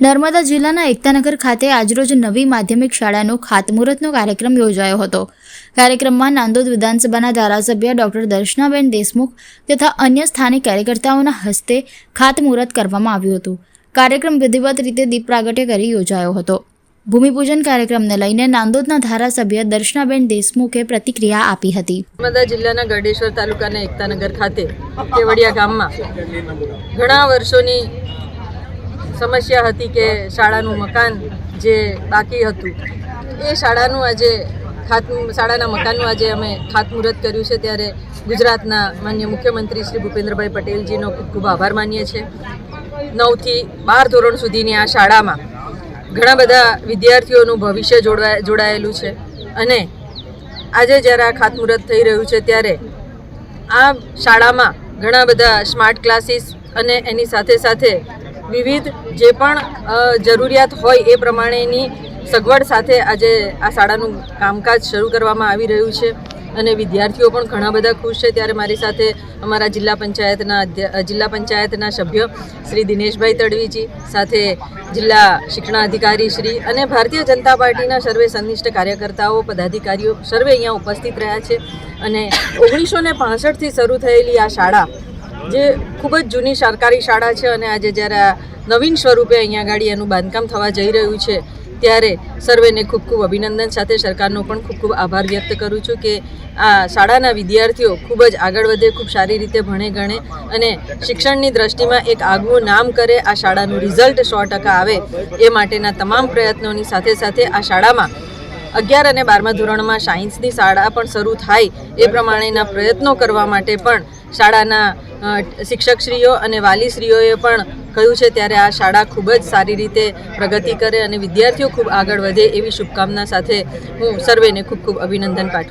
નર્મદા જિલ્લાના એકતાનગર ખાતે આજરોજ નવી માધ્યમિક શાળાનો ખાતમુહૂર્તનો કાર્યક્રમ યોજાયો હતો. કાર્યક્રમમાં નાંદોદ વિધાનસભાના ધારાસભ્ય ડોક્ટર દર્શનાબેન દેશમુખ તથા અન્ય સ્થાનિક કાર્યકર્તાઓના હસ્તે ખાતમુહૂર્ત કરવામાં આવ્યું હતું. કાર્યક્રમ વિધિવત રીતે દીપ પ્રાગટ્ય કરી યોજાયો હતો. ભૂમિપૂજન કાર્યક્રમને લઈને નાંદોદના ધારાસભ્ય દર્શનાબેન દેશમુખે પ્રતિક્રિયા આપી હતી. નર્મદા જિલ્લાના ગરડેશ્વર તાલુકાના એકતાનગર ખાતે કેવડિયા ગામમાં ઘણા વર્ષોની સમસ્યા હતી કે શાળાનું મકાન જે બાકી હતું, એ શાળાનું આજે ખાત, શાળાના મકાનનું આજે અમે ખાતમુહૂર્ત કર્યું છે. ત્યારે ગુજરાતના માન્ય મુખ્યમંત્રી શ્રી ભૂપેન્દ્રભાઈ પટેલજીનો ખૂબ ખૂબ આભાર માનીએ છીએ. નવથી બાર ધોરણ સુધીની આ શાળામાં ઘણા બધા વિદ્યાર્થીઓનું ભવિષ્ય જોડવા, જોડાયેલું છે. અને આજે જ્યારે આ ખાતમુહૂર્ત થઈ રહ્યું છે, ત્યારે આ શાળામાં ઘણા બધા સ્માર્ટ ક્લાસીસ અને એની સાથે સાથે વિવિધ જે પણ જરૂરિયાત હોય એ પ્રમાણેની સગવડ સાથે આજે આ શાળાનું કામકાજ શરૂ કરવામાં આવી રહ્યું છે અને વિદ્યાર્થીઓ પણ ઘણા બધા ખુશ છે. ત્યારે મારી સાથે અમારા જિલ્લા પંચાયતના જિલ્લા પંચાયતના સભ્ય શ્રી દિનેશભાઈ તડવીજી, સાથે જિલ્લા શિક્ષણાધિકારી શ્રી અને ભારતીય જનતા પાર્ટીના સર્વે સંનિષ્ઠ કાર્યકર્તાઓ, પદાધિકારીઓ સર્વે અહીંયા ઉપસ્થિત રહ્યા છે અને ઓગણીસો ને શરૂ થયેલી આ શાળા જે ખૂબ જ જૂની સરકારી શાળા છે અને આજે જ્યારે આ નવીન સ્વરૂપે અહીંયા આગળ એનું બાંધકામ થવા જઈ રહ્યું છે, ત્યારે સર્વેને ખૂબ ખૂબ અભિનંદન સાથે સરકારનો પણ ખૂબ ખૂબ આભાર વ્યક્ત કરું છું કે આ શાળાના વિદ્યાર્થીઓ ખૂબ જ આગળ વધે, ખૂબ સારી રીતે ભણે ગણે અને શિક્ષણની દ્રષ્ટિમાં એક આગવું નામ કરે, આ શાળાનું રિઝલ્ટ સો ટકા આવે એ માટેના તમામ પ્રયત્નોની સાથે સાથે આ શાળામાં અગિયાર અને બારમા ધોરણમાં સાયન્સની શાળા પણ શરૂ થાય એ પ્રમાણેના પ્રયત્નો કરવા માટે પણ શાળાના શિક્ષકશ્રીઓ અને વાલીશ્રીઓએ પણ કહ્યું છે ત્યારે આ શાળા ખૂબ જ સારી રીતે પ્રગતિ કરે અને વિદ્યાર્થીઓ ખૂબ આગળ વધે એવી શુભકામના સાથે હું સર્વેને ખૂબ ખૂબ અભિનંદન પાઠવું